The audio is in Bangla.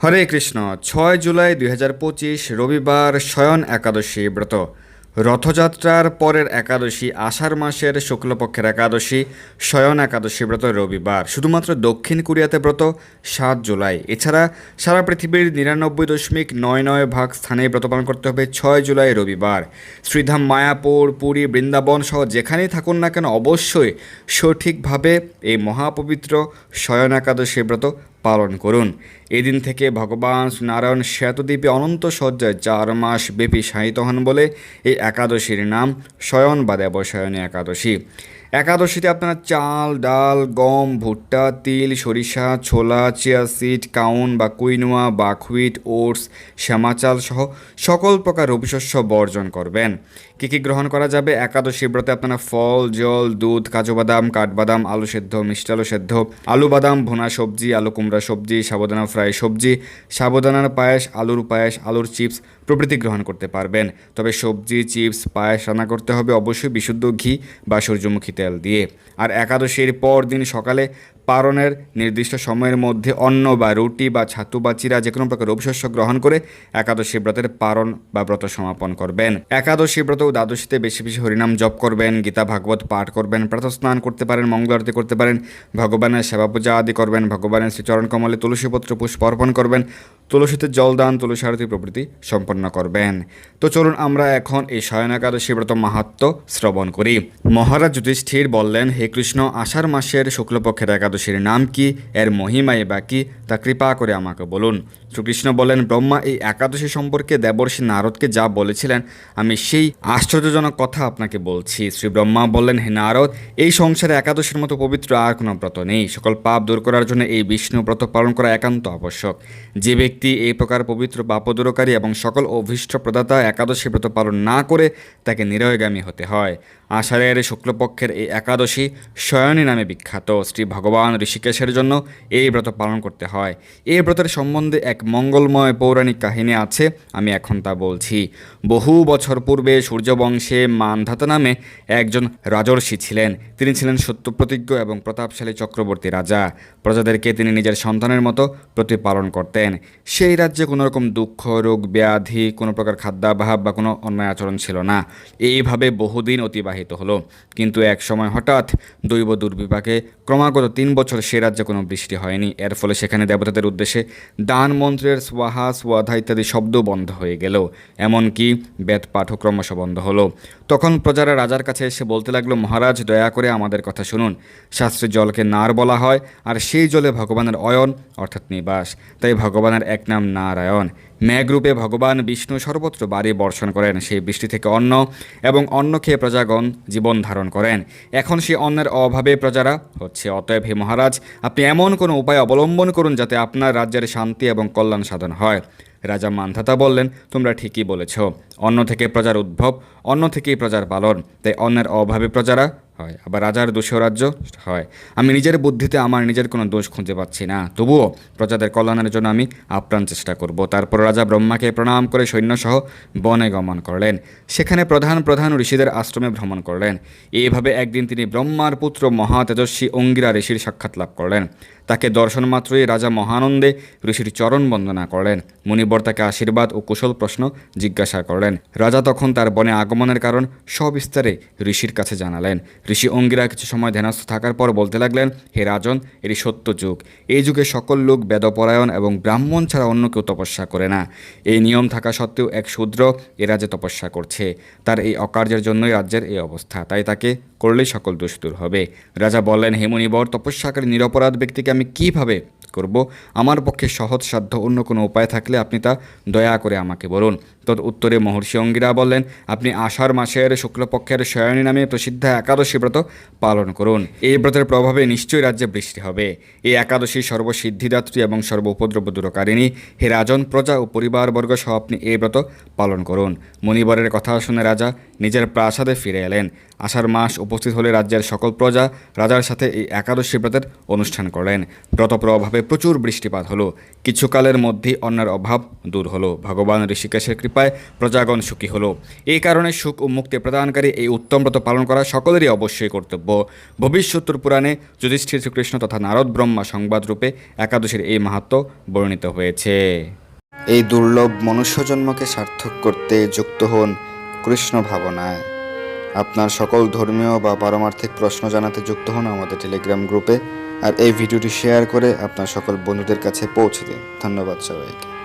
হরে কৃষ্ণ, ছয় জুলাই দুই হাজার পঁচিশ রবিবার শয়ন একাদশী ব্রত। রথযাত্রার পরের একাদশী আষাঢ় মাসের শুক্লপক্ষের একাদশী, শয়ন একাদশী ব্রত রবিবার। শুধুমাত্র দক্ষিণ কোরিয়াতে ব্রত, সাত জুলাই। এছাড়া সারা পৃথিবীর নিরানব্বই দশমিক নয় নয় ভাগ স্থানে ব্রত পালন করতে হবে ছয় জুলাই রবিবার। শ্রীধাম, মায়াপুর, পুরী, বৃন্দাবন সহ যেখানেই থাকুন না কেন অবশ্যই সঠিকভাবে এই মহাপবিত্র শয়ন একাদশী ব্রত পালন করুন। এদিন থেকে ভগবান নারায়ণ শ্বেতদ্বীপে অনন্ত শয্যায় চার মাস ব্যাপী শায়িত হন বলে এই একাদশীর নাম শয়ন বা দেবশয়নী একাদশী। একাদশীতে আপনারা চাল, ডাল, গম, ভুট্টা, তিল, সরিষা, ছোলা, চিয়া সিড, কাউন বা কুইনোয়া বাকহুইট, ওটস, শ্যামা চাল সহ সকল প্রকার রবিশস্য বর্জন করবেন। কী কী গ্রহণ করা যাবে? একাদশী ব্রতে আপনারা ফল, জল, দুধ, কাজু বাদাম, কাঠবাদাম, আলু সেদ্ধ, মিষ্টি আলু সেদ্ধ, আলু বাদাম, ভুনা সবজি, আলু কুমড়া সবজি সাবুদানা ফ্রাই সবজি সাবুদানার পায়েস, আলুর পায়েস, আলুর চিপস প্রভৃতি গ্রহণ করতে পারবেন। তবে সবজি, চিপস, পায়েস রান্না করতে হবে অবশ্যই বিশুদ্ধ ঘি বা সূর্যমুখী তেল দিয়ে। আর একাদশীর পর দিন সকালে পারণের নির্দিষ্ট সময়ের মধ্যে অন্ন বা রুটি বা ছাতু বা চিরা যে কোনো প্রকার অভিশস্য গ্রহণ করে একাদশী ব্রতের পারণ বা ব্রত সমাপন করবেন। একাদশী ব্রত ও দ্বাদশীতে বেশি বেশি হরিনাম জপ করবেন, গীতা, ভাগবত পাঠ করবেন, প্রাতঃস্নান করতে পারেন, মঙ্গল আরতি করতে পারেন, ভগবানের সেবা পূজা আদি করবেন, ভগবানের শ্রীচরণ কমলে তুলসীপত্র পুষ্প অর্পণ করবেন, তুলসীতে জল দান তুলসী আরতি প্রভৃতি সম্পন্ন করবেন। তো চলুন আমরা এখন এই শয়ন একাদশী ব্রত মাহাত্ম শ্রবণ করি। মহারাজ যুধিষ্ঠির বললেন, হে কৃষ্ণ, আষাঢ় মাসের শুক্লপক্ষের একাদশীর নাম কি? এর মহিমাই বা কি? তা কৃপা করে আমাকে বলুন। শ্রীকৃষ্ণ বলেন ব্রহ্মা এই একাদশী সম্পর্কে দেবর্ষী নারদকে যা বলেছিলেন, আমি সেই আশ্চর্যজনক কথা আপনাকে বলছি। শ্রী ব্রহ্মা বললেন, হে নারদ, এই সংসারে একাদশীর মতো পবিত্র আর কোনো ব্রত নেই। সকল পাপ দূর করার জন্য এই বিষ্ণু ব্রত পালন করা একান্ত আবশ্যক। যে ব্যক্তি এই প্রকার পবিত্র পাপ দূরকারী এবং সকল অভীষ্ট প্রদাতা একাদশী ব্রত পালন না করে তাকে নিরয়গামী হতে হয়। আষাঢ়ের শুক্লপক্ষের এই একাদশী শয়নী নামে বিখ্যাত। শ্রী ভগবান ঋষিকেশের জন্য এই ব্রত পালন করতে হয়। এই ব্রতের সম্বন্ধে এক মঙ্গলময় পৌরাণিক কাহিনী আছে, আমি এখন তা বলছি। বহু বছর পূর্বে সূর্যবংশে মানধাতা নামে একজন রাজর্ষি ছিলেন। তিনি ছিলেন সত্যপ্রতিজ্ঞ এবং প্রতাপশালী চক্রবর্তী রাজা। প্রজাদেরকে তিনি নিজের সন্তানের মতো প্রতিপালন করতেন। সেই রাজ্যে কোনো রকম দুঃখ, রোগ, ব্যাধি কোনো প্রকার খাদ্যাভাব বা কোনো অন্যায় আচরণ ছিল না। এইভাবে বহুদিন অতিবাহিত হলো। কিন্তু এক সময় হঠাৎ দৈব দুর্বিপাকে ক্রমাগত তিন বছর সে রাজ্যে কোনো বৃষ্টি হয়নি। এর ফলে সেখানে দেবতাদের উদ্দেশ্যে দান মন্ত্রের স্বাহা সোয়াধা ইত্যাদি শব্দ বন্ধ হয়ে গেল। এমনকি বেদ পাঠও ক্রমশ বন্ধ হলো। তখন প্রজারা রাজার কাছে এসে বলতে লাগল, মহারাজ, দয়া করে আমাদের কথা শুনুন। শাস্ত্রে জলকে নার বলা হয়, আর সেই জলে ভগবানের অয়ন, অর্থাৎ নিবাস। তাই ভগবানের এক নাম নারায়ণ। মেঘরূপে ভগবান বিষ্ণু সর্বত্র বাড়ি বর্ষণ করেন সেই বৃষ্টি থেকে অন্ন এবং অন্ন খেয়ে প্রজাগণ জীবন ধারণ করেন। এখন সেই অন্নের অভাবে প্রজারা হচ্ছে। অতএব হে মহারাজ, আপনি এমন কোনো উপায় অবলম্বন করুন যাতে আপনার রাজ্যের শান্তি এবং কল্যাণ সাধন হয়। রাজা মান্ধাতা বললেন, তোমরা ঠিকই বলেছ। অন্ন থেকে প্রজার উদ্ভব, অন্ন থেকেই প্রজার পালন। তাই অন্যের অভাবে প্রজারা হয়। আবার রাজার দোষেও রাজ্য হয়। আমি নিজের বুদ্ধিতে আমার নিজের কোনো দোষ খুঁজে পাচ্ছি না। তবুও প্রজাদের কল্যাণের জন্য আমি আপ্রাণ চেষ্টা করব। তারপর রাজা ব্রহ্মাকে প্রণাম করে সৈন্যসহ বনে গমন করলেন। সেখানে প্রধান প্রধান ঋষিদের আশ্রমে ভ্রমণ করলেন। এইভাবে একদিন তিনি ব্রহ্মার পুত্র মহা তেজস্বী অঙ্গিরা ঋষির সাক্ষাৎ লাভ করলেন। তাকে দর্শন মাত্রই রাজা মহানন্দে ঋষির চরণ বন্দনা করলেন। মুনিবর তাকে আশীর্বাদ ও কুশল প্রশ্ন জিজ্ঞাসা করলেন। রাজা তখন তার বনে আগমনের কারণ সবিস্তারে ঋষির কাছে জানালেন। ঋষি অঙ্গিরা কিছু সময় ধ্যানস্থ থাকার পর বলতে লাগলেন, হে রাজন, এটি সত্য যুগ। এই যুগে সকল লোক বেদপরায়ণ এবং ব্রাহ্মণ ছাড়া অন্য কেউ তপস্যা করে না। এই নিয়ম থাকা সত্ত্বেও এক শূদ্র এ রাজ্যে তপস্যা করছে। তার এই অকার্যের জন্যই রাজ্যের এই অবস্থা। তাই তাকে করলেই সকল দোষ দূর হবে। রাজা বললেন, হে মুনিবর, তপস্যাকারী নিরপরাধ ব্যক্তিকে আমি কীভাবে করব? আমার পক্ষে সহজ সাধ্য অন্য কোনো উপায় থাকলে আপনি তা দয়া করে আমাকে বলুন। তদ উত্তরে মহর্ষি অঙ্গিরা বললেন, আপনি আষাঢ় মাসের শুক্লপক্ষের শয়নী নামে প্রসিদ্ধ একাদশী ব্রত পালন করুন। এই ব্রতের প্রভাবে নিশ্চয়ই রাজ্যে বৃষ্টি হবে। এই একাদশী সর্বসিদ্ধিদাত্রী এবং সর্ব উপদ্রব দূরকারিণী হে রাজন প্রজা ও পরিবারবর্গ সহ আপনি এই ব্রত পালন করুন। মণিবরের কথা শুনে রাজা নিজের প্রাসাদে ফিরে এলেন। আষাঢ় মাস উপস্থিত হলে রাজ্যের সকল প্রজা রাজার সাথে এই একাদশী ব্রতের অনুষ্ঠান করলেন। ব্রত প্রভাবে প্রচুর বৃষ্টিপাত হলো। কিছুকালের মধ্যেই অন্যের অভাব দূর হলো। ভগবান ঋষিকেশের কৃপায় প্রজাগণ সুখী হলো। এই কারণে সুখ ও মুক্তি প্রদানকারী এই উত্তম ব্রত পালন করা সকলেরই অবশ্যই কর্তব্য। ভবিষ্যত্তর পুরাণে যুধিষ্ঠির শ্রীকৃষ্ণ তথা নারদ ব্রহ্মা সংবাদ রূপে একাদশীর এই মাহাত্ম বর্ণিত হয়েছে। এই দুর্লভ মনুষ্যজন্মকে সার্থক করতে যুক্ত হন কৃষ্ণ ভাবনায়। আপনার সকল ধর্মীয় বা পারমার্থিক প্রশ্ন জানাতে যুক্ত হন আমাদের টেলিগ্রাম গ্রুপে। আর এই ভিডিওটি শেয়ার করে আপনার সকল বন্ধুদের কাছে পৌঁছে দিন। ধন্যবাদ সবাইকে।